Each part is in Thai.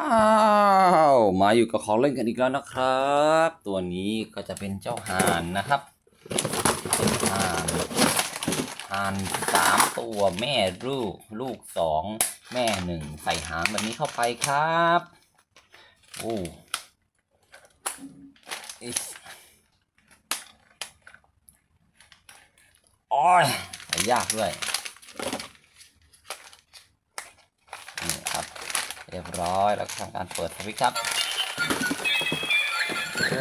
อ้าวมาอยู่กับของเล่นกันอีกแล้วนะครับ ตัวนี้ก็จะเป็นเจ้าห่านนะครับห่านห่านสามตัวแม่ลูกลูกสองแม่หนึ่งใส่หางแบบนี้เข้าไปครับโอ้อิ๊โอ้ยยากด้วย นี่ครับ เรียบร้อยแล้วก็ทำการเปิดสวิตช์ครับ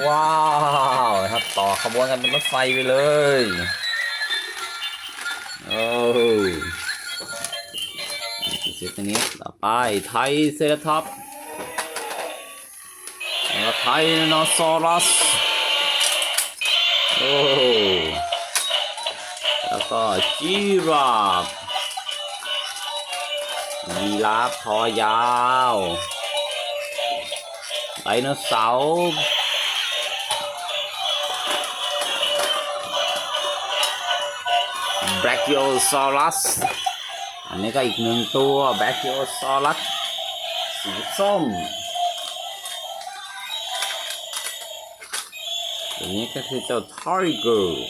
ว้าวครับต่อขบวนกันเป็นรถไฟไปเลยโอ้ยนี่คือเซตตัวนี้ต่อไปไทยเซราท็อปแล้วไทยนอซอรัสโอ้แล้วก็จีราฟ ยีราฟคอยาวไดโนเสาร์แบค i ิโอซอรัสอันนี้ก็อีกหนึ่งตัวแบค i ิโอซอรัสสีส้มตัวนี้ก็คือเจ้าไทเกอร์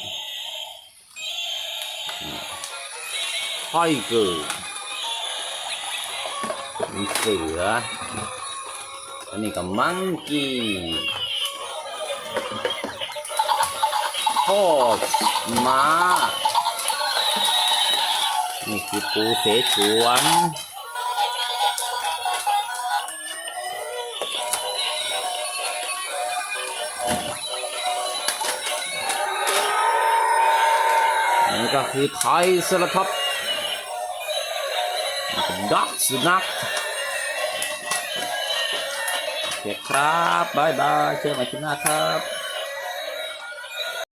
ไทเกอร์ มีเสือ อันนี้ก็มังกี้พอกม้า นี่คือปูเสฉวนนี่ก็คือไทยสลับพับดักสุนัข เคครับบายบายเจอกันใหม่คลิปหน้าครับ